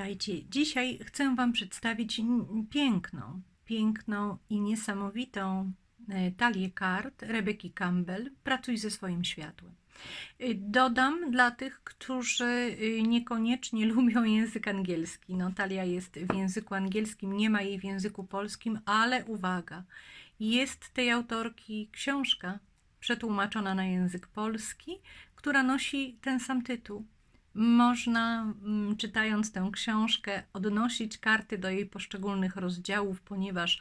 Witajcie. Dzisiaj chcę Wam przedstawić piękną, piękną i niesamowitą e, talię kart Rebeki Campbell. Pracuj ze swoim światłem. E, dodam dla tych, którzy e, niekoniecznie lubią język angielski. No, talia jest w języku angielskim, nie ma jej w języku polskim, ale uwaga, jest tej autorki książka przetłumaczona na język polski, która nosi ten sam tytuł można, mm, czytając tę książkę, odnosić karty do jej poszczególnych rozdziałów, ponieważ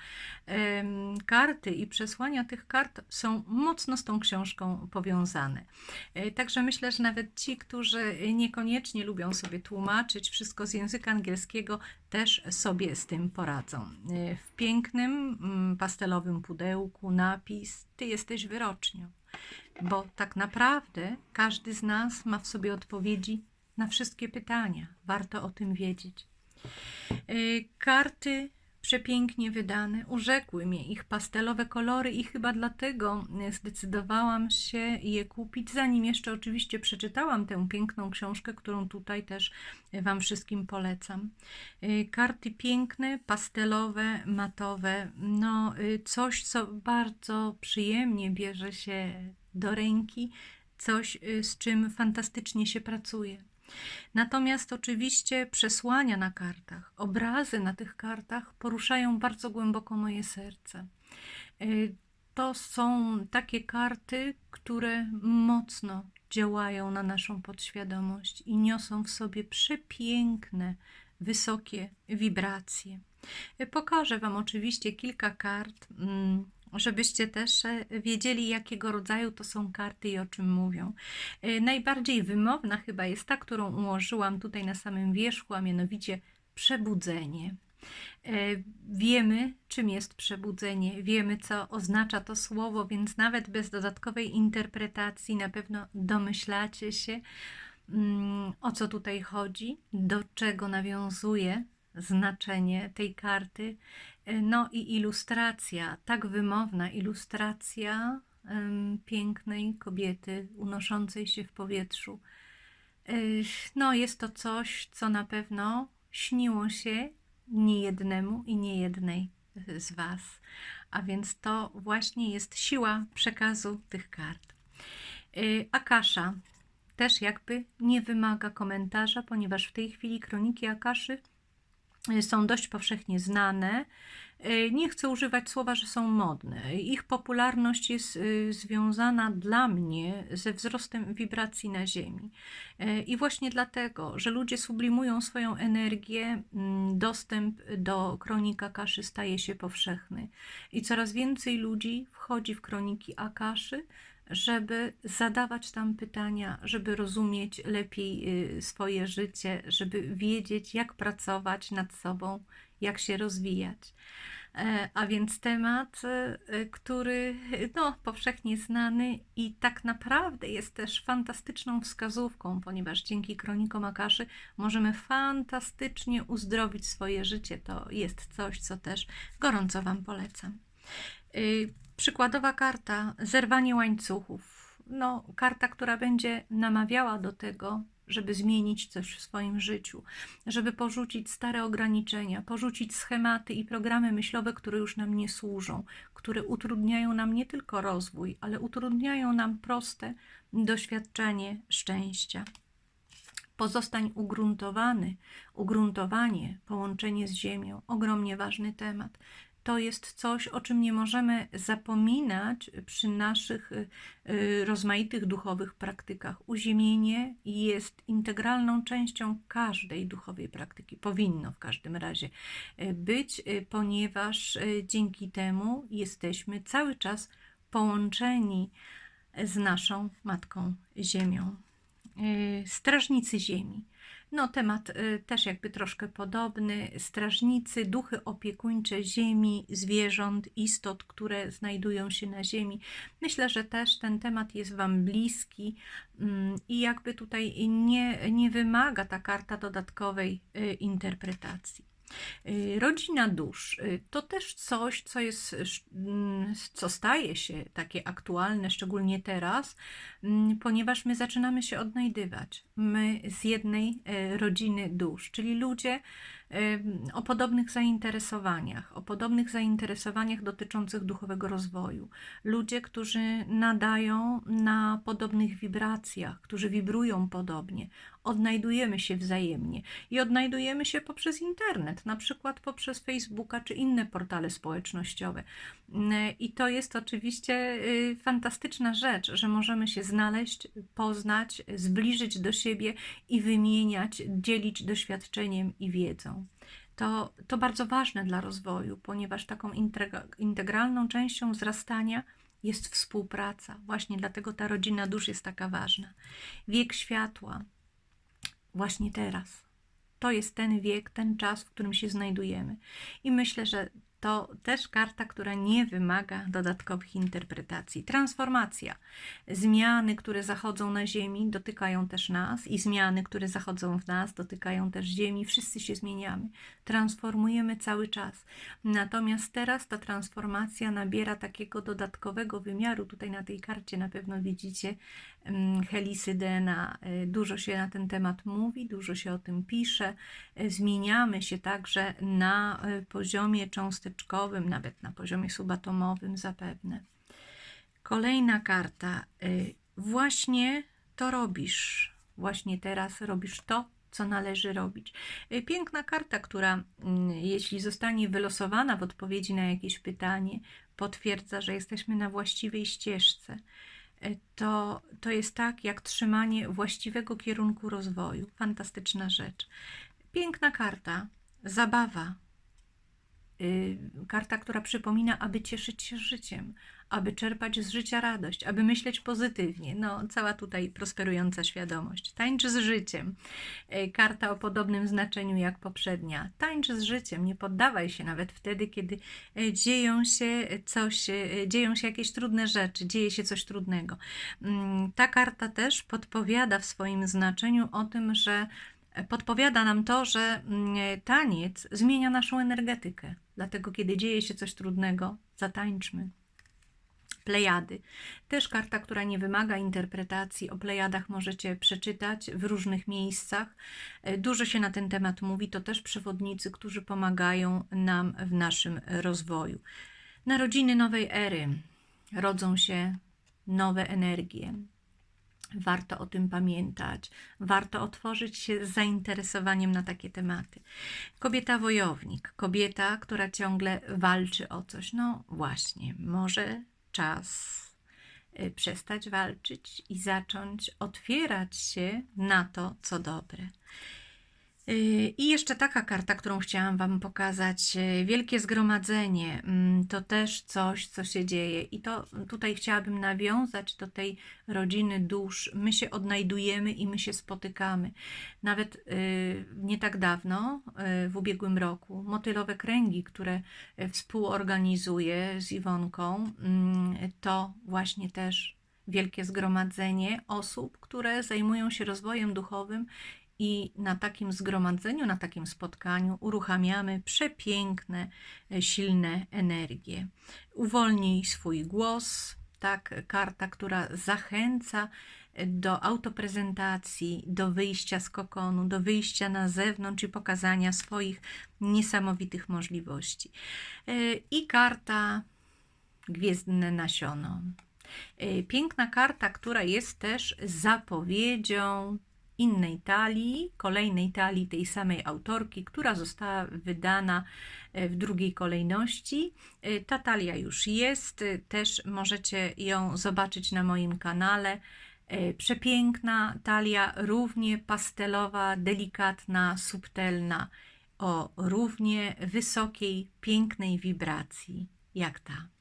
karty i przesłania tych kart są mocno z tą książką powiązane. E, także myślę, że nawet ci, którzy niekoniecznie lubią sobie tłumaczyć wszystko z języka angielskiego, też sobie z tym poradzą. E, w pięknym, mm, pastelowym pudełku napis: Ty jesteś wyrocznią. Bo tak naprawdę każdy z nas ma w sobie odpowiedzi na wszystkie pytania. Warto o tym wiedzieć. Y, karty przepięknie wydane, urzekły mnie ich pastelowe kolory i chyba dlatego zdecydowałam się je kupić, zanim jeszcze oczywiście przeczytałam tę piękną książkę, którą tutaj też Wam wszystkim polecam. Y, karty piękne, pastelowe, matowe, no y, coś, co bardzo przyjemnie bierze się do ręki, coś, z czym fantastycznie się pracuje. Natomiast oczywiście przesłania na kartach, obrazy na tych kartach poruszają bardzo głęboko moje serce. Y, to są takie karty, które mocno działają na naszą podświadomość i niosą w sobie przepiękne, wysokie wibracje. Y, pokażę Wam oczywiście kilka kart mm, żebyście też e, wiedzieli, jakiego rodzaju to są karty i o czym mówią. E, najbardziej wymowna chyba jest ta, którą ułożyłam tutaj na samym wierzchu, a mianowicie przebudzenie. E, wiemy, czym jest przebudzenie, wiemy, co oznacza to słowo, więc nawet bez dodatkowej interpretacji na pewno domyślacie się, mm, o co tutaj chodzi, do czego nawiązuje znaczenie tej karty. No i ilustracja, tak wymowna ilustracja pięknej kobiety unoszącej się w powietrzu. No, jest to coś, co na pewno śniło się niejednemu i niejednej z Was. A więc to właśnie jest siła przekazu tych kart. Y, Akasza też jakby nie wymaga komentarza, ponieważ w tej chwili kroniki Akaszy są dość powszechnie znane. E, nie chcę używać słowa, że są modne. Ich popularność jest e, związana dla mnie ze wzrostem wibracji na Ziemi. E, I właśnie dlatego, że ludzie sublimują swoją energię, mm, dostęp do kronik Akaszy staje się powszechny. I coraz więcej ludzi wchodzi w kroniki Akaszy, żeby zadawać tam pytania, żeby rozumieć lepiej y, swoje życie, żeby wiedzieć, jak pracować nad sobą, jak się rozwijać. E, a więc temat, y, który no, powszechnie znany i tak naprawdę jest też fantastyczną wskazówką, ponieważ dzięki kronikom Akaszy możemy fantastycznie uzdrowić swoje życie. To jest coś, co też gorąco Wam polecam. Przykładowa karta zerwanie łańcuchów. No, karta, która będzie namawiała do tego, żeby zmienić coś w swoim życiu, żeby porzucić stare ograniczenia, porzucić schematy i programy myślowe, które już nam nie służą, które utrudniają nam nie tylko rozwój, ale utrudniają nam proste doświadczenie szczęścia. Pozostań ugruntowany, ugruntowanie, połączenie z Ziemią, ogromnie ważny temat to jest coś, o czym nie możemy zapominać przy naszych y, y, rozmaitych duchowych praktykach. Uziemienie jest integralną częścią każdej duchowej praktyki. Powinno w każdym razie y, być, ponieważ dzięki temu jesteśmy cały czas połączeni z naszą Matką Ziemią. Strażnicy Ziemi no, temat y, też jakby troszkę podobny. Strażnicy, duchy opiekuńcze ziemi, zwierząt, istot, które znajdują się na ziemi. Myślę, że też ten temat jest Wam bliski mm, i jakby tutaj nie, nie wymaga ta karta dodatkowej y, interpretacji. Y, Rodzina dusz y, to też coś, co jest, mm, co staje się takie aktualne, szczególnie teraz, mm, ponieważ my zaczynamy się odnajdywać. My z jednej e, rodziny dusz, czyli ludzie o podobnych zainteresowaniach, o podobnych zainteresowaniach dotyczących duchowego rozwoju. Ludzie, którzy nadają na podobnych wibracjach, którzy wibrują podobnie. Odnajdujemy się wzajemnie i odnajdujemy się poprzez internet, na przykład poprzez Facebooka czy inne portale społecznościowe. I to jest oczywiście y, fantastyczna rzecz, że możemy się znaleźć, poznać, zbliżyć do siebie i wymieniać, dzielić doświadczeniem i wiedzą. To, to bardzo ważne dla rozwoju, ponieważ taką integra- integralną częścią wzrastania jest współpraca. Właśnie dlatego ta rodzina dusz jest taka ważna. Wiek światła, właśnie teraz. To jest ten wiek, ten czas, w którym się znajdujemy. I myślę, że to też karta, która nie wymaga dodatkowych interpretacji. Transformacja. Zmiany, które zachodzą na Ziemi, dotykają też nas, i zmiany, które zachodzą w nas, dotykają też Ziemi. Wszyscy się zmieniamy, transformujemy cały czas. Natomiast teraz ta transformacja nabiera takiego dodatkowego wymiaru. Tutaj na tej karcie na pewno widzicie helisy DNA. Y, Dużo się na ten temat mówi, dużo się o tym pisze. Y, Zmieniamy się także na y, poziomie cząsteczkowym, nawet na poziomie subatomowym zapewne. Kolejna karta. Właśnie to robisz. Właśnie teraz robisz to, co należy robić. Piękna karta, która, mm, jeśli zostanie wylosowana w odpowiedzi na jakieś pytanie, potwierdza, że jesteśmy na właściwej ścieżce. Y, To, to jest tak, jak trzymanie właściwego kierunku rozwoju. Fantastyczna rzecz. Piękna karta, zabawa, y, karta, która przypomina, aby cieszyć się życiem, aby czerpać z życia radość, aby myśleć pozytywnie. No, cała tutaj prosperująca świadomość. Tańcz z życiem. Y, Karta o podobnym znaczeniu jak poprzednia. Tańcz z życiem, nie poddawaj się nawet wtedy, kiedy y, dzieją się coś, y, dzieją się jakieś trudne rzeczy, dzieje się coś trudnego. Mm, Ta karta też podpowiada w swoim znaczeniu o tym, że podpowiada nam to, że mm, taniec zmienia naszą energetykę. Dlatego, kiedy dzieje się coś trudnego, zatańczmy. Plejady. Też karta, która nie wymaga interpretacji. O plejadach możecie przeczytać w różnych miejscach. E, Dużo się na ten temat mówi. To też przewodnicy, którzy pomagają nam w naszym rozwoju. Narodziny nowej ery. Rodzą się nowe energie. Warto o tym pamiętać, warto otworzyć się z zainteresowaniem na takie tematy. Kobieta wojownik, kobieta, która ciągle walczy o coś. No właśnie, może czas y, przestać walczyć i zacząć otwierać się na to, co dobre. I jeszcze taka karta, którą chciałam Wam pokazać. Wielkie Zgromadzenie mm, to też coś, co się dzieje. I to tutaj chciałabym nawiązać do tej rodziny dusz. My się odnajdujemy i my się spotykamy. Nawet y, nie tak dawno, y, w ubiegłym roku, motylowe kręgi, które y, współorganizuję z Iwonką, mm, to właśnie też wielkie zgromadzenie osób, które zajmują się rozwojem duchowym i na takim zgromadzeniu, na takim spotkaniu uruchamiamy przepiękne, e, silne energie. Uwolnij swój głos, tak, karta, która zachęca do autoprezentacji, do wyjścia z kokonu, do wyjścia na zewnątrz i pokazania swoich niesamowitych możliwości. E, I karta Gwiezdne Nasiono. E, Piękna karta, która jest też zapowiedzią innej talii, kolejnej talii tej samej autorki, która została wydana e, w drugiej kolejności. E, Ta talia już jest, e, też możecie ją zobaczyć na moim kanale. Przepiękna talia, równie pastelowa, delikatna, subtelna, o równie wysokiej, pięknej wibracji jak ta.